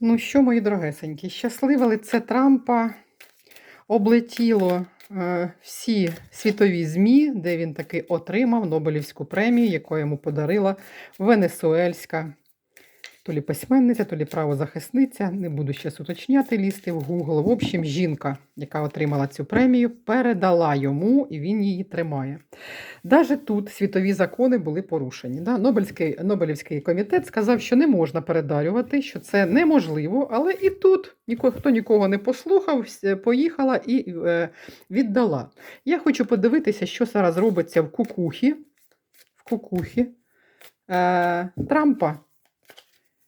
Ну що, мої дорогесенькі, щасливе лице Трампа облетіло е, всі світові ЗМІ, де він таки отримав Нобелівську премію, яку йому подарила венесуельська то лі письменниця, то лі правозахисниця. Не буду зараз уточняти, лізти в Google. В общем, жінка, яка отримала цю премію, передала йому і він її тримає. Даже тут світові закони були порушені. Да? Нобелівський, Нобелівський комітет сказав, що не можна передарювати, що це неможливо, але і тут ніхто нікого не послухав, поїхала і е, віддала. Я хочу подивитися, що зараз робиться в кукухі, в кукухі е, Трампа.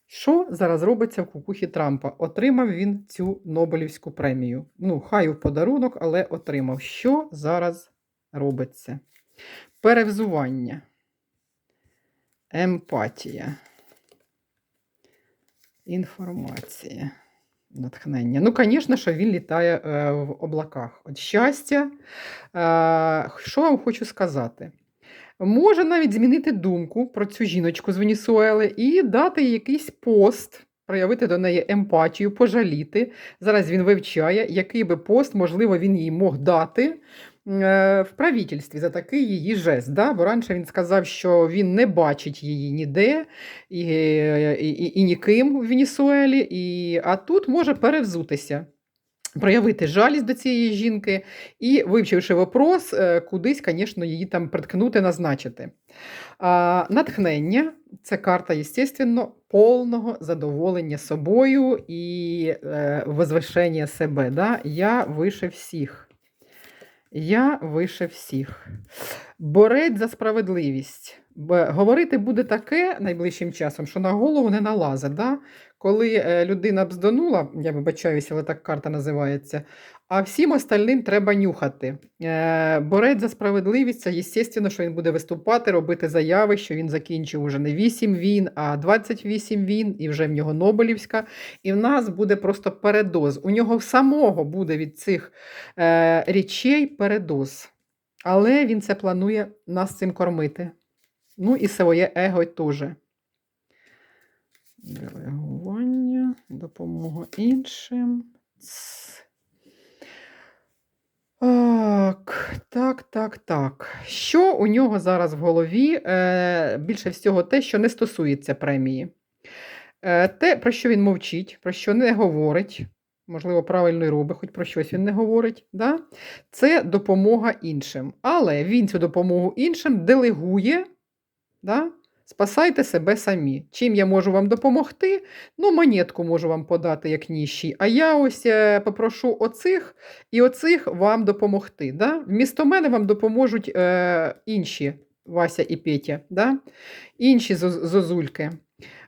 Що зараз робиться в кукухі Трампа? Отримав він цю Нобелівську премію. Ну, хай у подарунок, але отримав. Що зараз робиться? Перевзування, емпатія, інформація, натхнення. Ну, звісно, що він літає е, в облаках. От щастя. Е, що вам хочу сказати? Може навіть змінити думку про цю жіночку з Венесуели і дати якийсь пост, проявити до неї емпатію, пожаліти. Зараз він вивчає, який би пост, можливо, він їй мог дати е, в правительстві за такий її жест. Да? Бо раніше він сказав, що він не бачить її ніде і, і, і, і ніким в Венесуелі, і, а тут може перевзутися. Проявити жалість до цієї жінки і, вивчивши вопрос, е, кудись, звісно, її там приткнути, назначити. Натхнення це карта, звісно, повного задоволення собою і е, возвишення себе. Да? Я вище всіх. Я вище всіх. Борець за справедливість. Говорити буде таке найближчим часом, що на голову не налазить. Да? Коли е, людина бздонула, я вибачаюся, але так карта називається, а всім остальним треба нюхати. Е, Борець за справедливість, естественно, що він буде виступати, робити заяви, що він закінчив уже не 8 війн, а 28 війн, і вже в нього Нобелівська. І в нас буде просто передоз. У нього самого буде від цих е, речей передоз. Але він це планує нас цим кормити. Ну і своє его теж. Допомога іншим. Так, так, так, так. Що у нього зараз в голові? Е, більше всього те, що не стосується премії. Е, те, про що він мовчить, про що не говорить, можливо, правильно і робить, хоч про щось він не говорить. Да? Це допомога іншим. Але він цю допомогу іншим делегує. Да? Спасайте себе самі. Чим я можу вам допомогти? Ну, монетку можу вам подати як ніщий. А я ось е, попрошу оцих і оцих вам допомогти. Да? Вмісто мене вам допоможуть е, інші Вася і Петя, да? інші зозульки.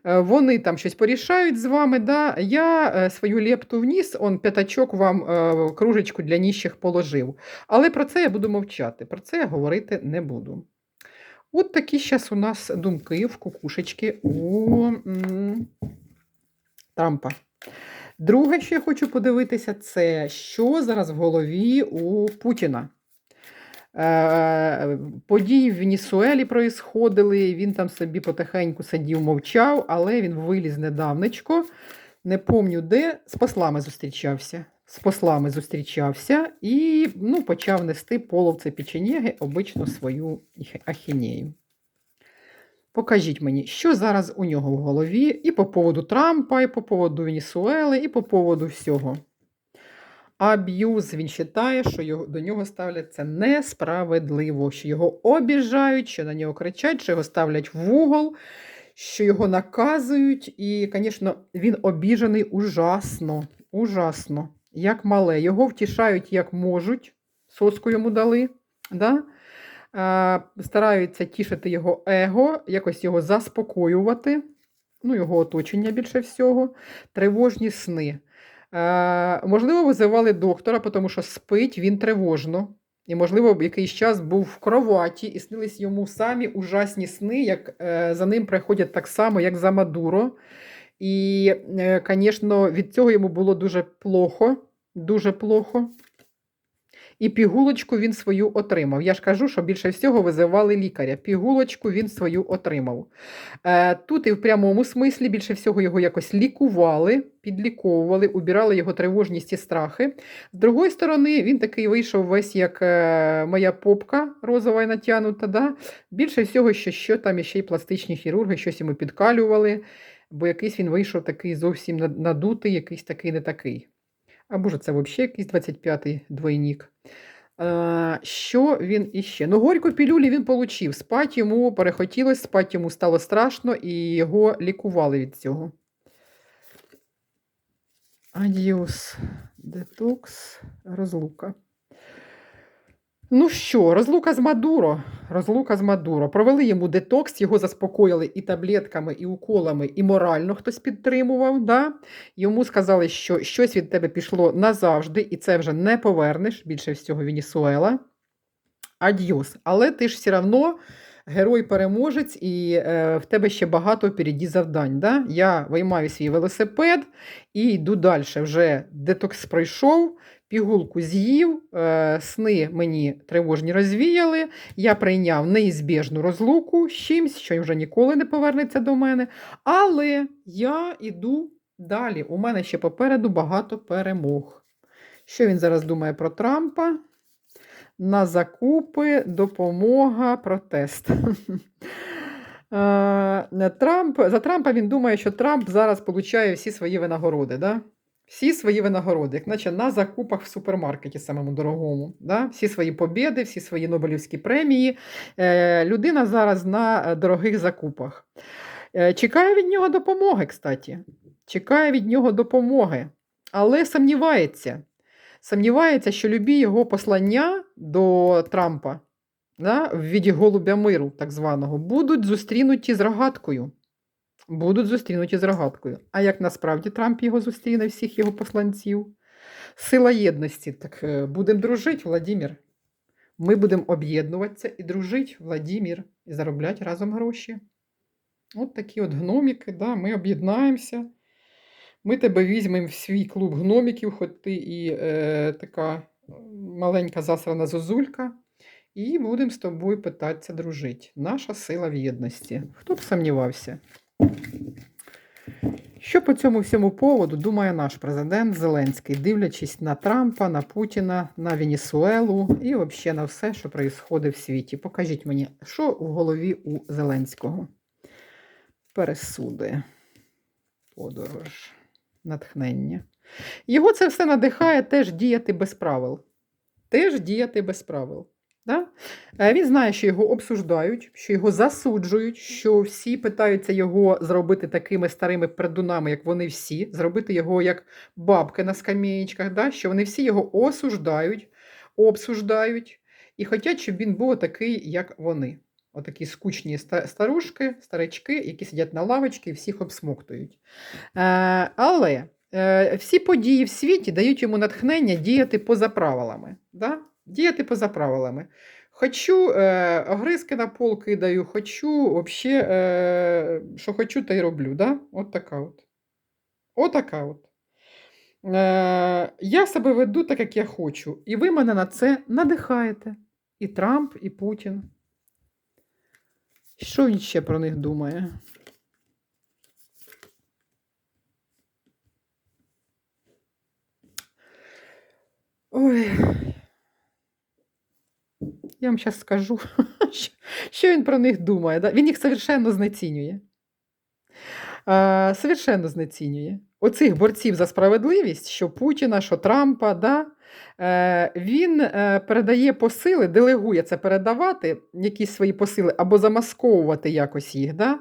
Е, Вони там щось порішають з вами. Да? Я е, свою лепту вніс, он п'ятачок вам кружечку для ніщих положив. Але про це я буду мовчати, про це я говорити не буду. От такі зараз у нас думки в кукушечки у Трампа. Друге, що я хочу подивитися, це що зараз в голові у Путіна. Е, Події в Венесуелі проїсходили, він там собі потихеньку сидів, мовчав, але він виліз недавнечко, не помню де, з послами зустрічався. З послами зустрічався і ну, почав нести половце печенєги, обично свою ахінею. Покажіть мені, що зараз у нього в голові і по поводу Трампа, і по поводу Венесуели, і по поводу всього. Аб'юз він вважає, що його, до нього ставляться несправедливо, що його обіжають, що на нього кричать, що його ставлять в угол, що його наказують. І, звісно, він обіжений ужасно, ужасно, як мале. Його втішають як можуть, соску йому дали. Да? Стараються тішити його его, якось його заспокоювати, ну, його оточення більше всього, тривожні сни. Можливо, визивали доктора, тому що спить він тривожно. І, можливо, якийсь час був в кроваті і снились йому самі ужасні сни, як е, за ним приходять так само, як за Мадуро. І, звісно, від цього йому було дуже плохо, дуже плохо. і пігулочку він свою отримав. Я ж кажу, що більше всього визивали лікаря. Пігулочку він свою отримав. Е, Тут і в прямому смислі більше всього його якось лікували, підліковували, убирали його тривожність і страхи. З другої сторони, він такий вийшов весь як е, моя попка розова і натягнута. Да? Більше всього, що, що там іще й пластичні хірурги, щось йому підкалювали, бо якийсь він вийшов такий зовсім надутий, якийсь такий не такий. Або ж це взагалі якийсь 25-й двойник. Е, що він іще? Ну, горько пілюлі він получив. Спать йому перехотілось, спать йому стало страшно, і його лікували від цього. Адіос, детокс, розлука. Ну що, розлука з Мадуро. Розлука з Мадуро. Провели йому детокс, його заспокоїли і таблетками, і уколами, і морально хтось підтримував. Да? Йому сказали, що щось від тебе пішло назавжди, і це вже не повернеш, більше всього Венесуела. Адьос. Але ти ж все одно герой-переможець, і е, в тебе ще багато впереді завдань. Да? Я виймаю свій велосипед і йду далі. Вже детокс пройшов, пігулку з'їв, е, сни мені тривожні розвіяли. Я прийняв неізбіжну розлуку з чимсь, що вже ніколи не повернеться до мене. Але я йду далі. У мене ще попереду багато перемог. Що він зараз думає про Трампа? На закупи, допомога, протест. Е, Трамп, за Трампа він думає, що Трамп зараз получає всі свої винагороди. Да? Всі свої винагороди, як наче на закупах в супермаркеті самому дорогому. Да? Всі свої побіди, всі свої Нобелівські премії. Е, Людина зараз на е, дорогих закупах. Е, Чекає від нього допомоги, кстати. Чекає від нього допомоги, але сумнівається. Сумнівається, що любі його послання до Трампа да, в віді голубя миру, так званого, будуть зустрінуті з рогаткою. Будуть зустрінуті з рогаткою. А як насправді Трамп його зустріне, всіх його посланців? Сила єдності. Так е, будемо дружити, Владимир. Ми будемо об'єднуватися і дружити, Владимир, і заробляти разом гроші. От такі от гноміки, да, ми об'єднаємося. Ми тебе візьмемо в свій клуб гноміків, хоч ти і е, така маленька засрана зозулька, і будемо з тобою питатися дружити. Наша сила в єдності. Хто б сумнівався? Що по цьому всьому поводу думає наш президент Зеленський, дивлячись на Трампа, на Путіна, на Венесуелу і взагалі на все, що відбувається в світі? Покажіть мені, що в голові у Зеленського? Пересуди, подорож, натхнення. Його це все надихає теж діяти без правил. Теж діяти без правил. Да? Е, Він знає, що його обсуждають, що його засуджують, що всі питаються його зробити такими старими придунами, як вони всі, зробити його як бабки на скам'єчках, да? що вони всі його осуждають, обсуждають і хочуть, щоб він був такий, як вони. Отакі скучні старушки, старички, які сидять на лавочці і всіх обсмоктують. Е, але е, всі події в світі дають йому натхнення діяти поза правилами. Да? Діяти поза правилами. Хочу е, огризки на пол кидаю, хочу вообще, е, що хочу, то й роблю. Да? От така от. Отака от. Е, я себе веду так, як я хочу. І ви мене на це надихаєте. І Трамп, і Путін. Що він ще про них думає? Ой. Я вам зараз скажу, що- він про них думає. Він їх совершенно знецінює. Совершенно знецінює. Оцих борців за справедливість, що Путіна, що Трампа, да? е, він е, передає посили, делегує це передавати, якісь свої посили, або замасковувати якось їх, да?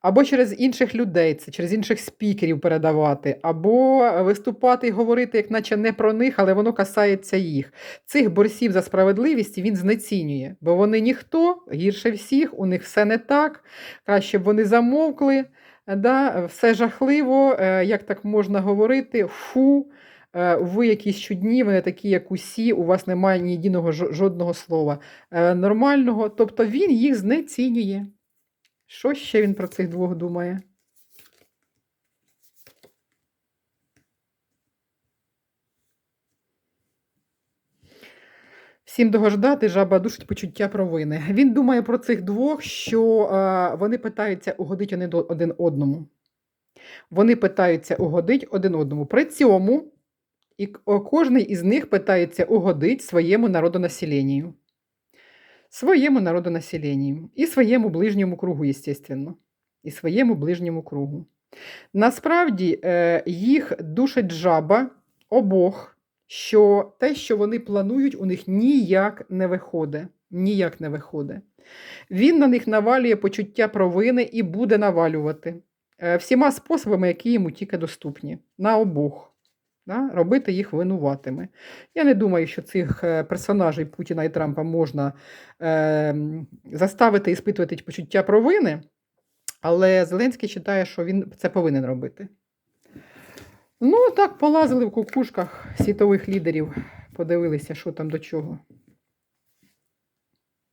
Або через інших людей, це через інших спікерів передавати, або виступати і говорити, як наче не про них, але воно касається їх. Цих борців за справедливість він знецінює, бо вони ніхто, гірше всіх, у них все не так, краще б вони замовкли. Да, все жахливо, е, як так можна говорити, фу, е, ви якісь чудні, ви не такі, як усі, у вас немає ні єдиного жодного слова е, нормального. Тобто він їх знецінює. Що ще він про цих двох думає? Всім догождати, жаба душить почуття провини. Він думає про цих двох, що е, вони питаються угодити один, один одному. Вони питаються угодити один одному. При цьому і кожний із них питається угодити своєму народонаселенню. Своєму народонаселенню. І своєму ближньому кругу, естественно. І своєму ближньому кругу. Насправді е, їх душить жаба обох, що те, що вони планують, у них ніяк не виходить. Ніяк не виходить. Він на них навалює почуття провини і буде навалювати е, всіма способами, які йому тільки доступні. На обох. Да? Робити їх винуватими. Я не думаю, що цих е, персонажей Путіна і Трампа можна е, заставити іспитувати почуття провини, але Зеленський вважає, що він це повинен робити. Ну, так, полазили в кукушках світових лідерів, подивилися, що там до чого.